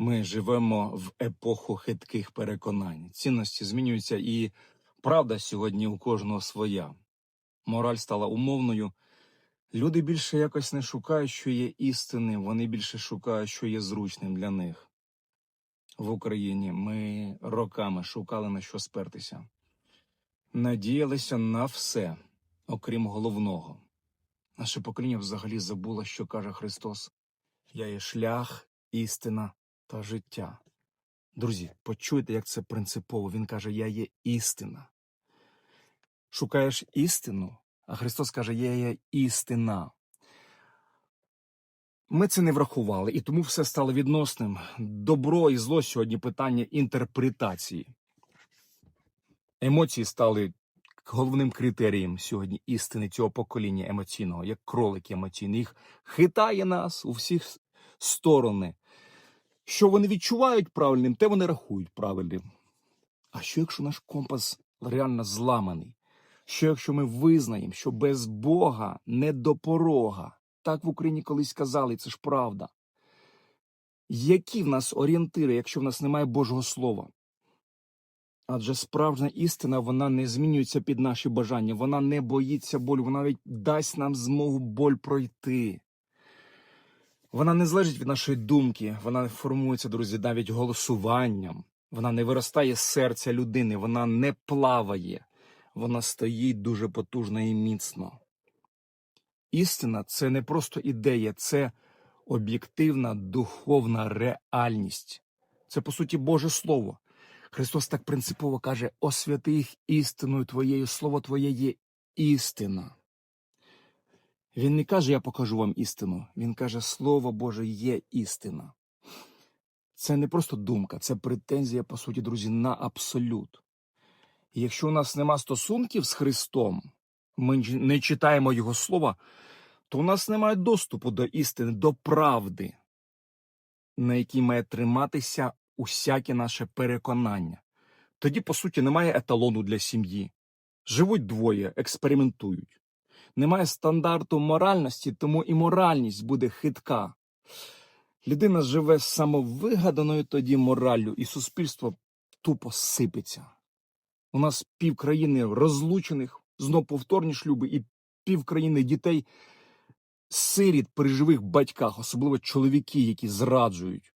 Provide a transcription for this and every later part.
Ми живемо в епоху хитких переконань. Цінності змінюються, і правда сьогодні у кожного своя. Мораль стала умовною. Люди більше якось не шукають, що є істини, вони більше шукають, що є зручним для них. В Україні ми роками шукали на що спертися. Надіялися на все, окрім головного. Наше покоління взагалі забуло, що каже Христос: Я є шлях, істина та життя. Друзі, почуйте, як це принципово. Він каже: Я є істина. Шукаєш істину, а Христос каже: Я є істина. Ми це не врахували, і тому все стало відносним. Добро і зло сьогодні питання інтерпретації. Емоції стали головним критерієм сьогодні істини цього покоління емоційного, як кролики емоційні. Їх хитає нас у всі сторони. Що вони відчувають правильним, те вони рахують правильним. А що якщо наш компас реально зламаний? Що якщо ми визнаємо, що без Бога не до? Так в Україні колись казали, це ж правда. Які в нас орієнтири, якщо в нас немає Божого Слова? Адже справжня істина вона не змінюється під наші бажання, вона не боїться болю, вона навіть дасть нам змогу боль пройти. Вона не залежить від нашої думки, вона формується, друзі, навіть голосуванням. Вона не виростає з серця людини, вона не плаває, вона стоїть дуже потужно і міцно. Істина це не просто ідея, це об'єктивна духовна реальність. Це, по суті, Боже Слово. Христос так принципово каже: освяти їх істиною твоєю, слово твоє є істина. Він не каже, я покажу вам істину. Він каже, Слово Боже є істина. Це не просто думка, це претензія, по суті, друзі, на абсолют. І якщо у нас нема стосунків з Христом, ми не читаємо Його слова, то у нас немає доступу до істини, до правди, на якій має триматися усяке наше переконання. Тоді, по суті, немає еталону для сім'ї. Живуть двоє, експериментують. Немає стандарту моральності, тому і моральність буде хитка. Людина живе самовигаданою тоді мораллю, і суспільство тупо сипеться. У нас пів країни розлучених, знов повторні шлюби, і пів країни дітей сиріт при живих батьках, особливо чоловіки, які зраджують.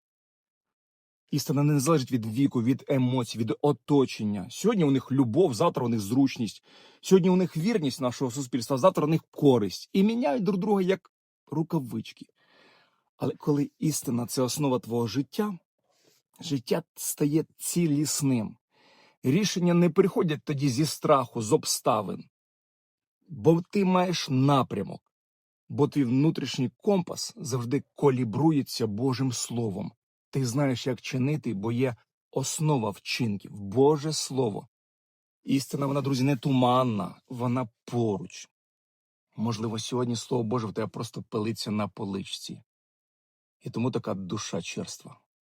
Істина не залежить від віку, від емоцій, від оточення. Сьогодні у них любов, завтра у них зручність. Сьогодні у них вірність нашого суспільства, завтра у них користь. І міняють друг друга як рукавички. Але коли істина це основа твого життя, життя стає цілісним. Рішення не приходять тоді зі страху, з обставин. Бо ти маєш напрямок, бо твій внутрішній компас завжди колібрується Божим Словом. Ти знаєш, як чинити, бо є основа вчинків, Боже Слово. Істина, вона, друзі, не туманна, вона поруч. Можливо, сьогодні Слово Боже в тебе просто пилиться на поличці. І тому така душа черства.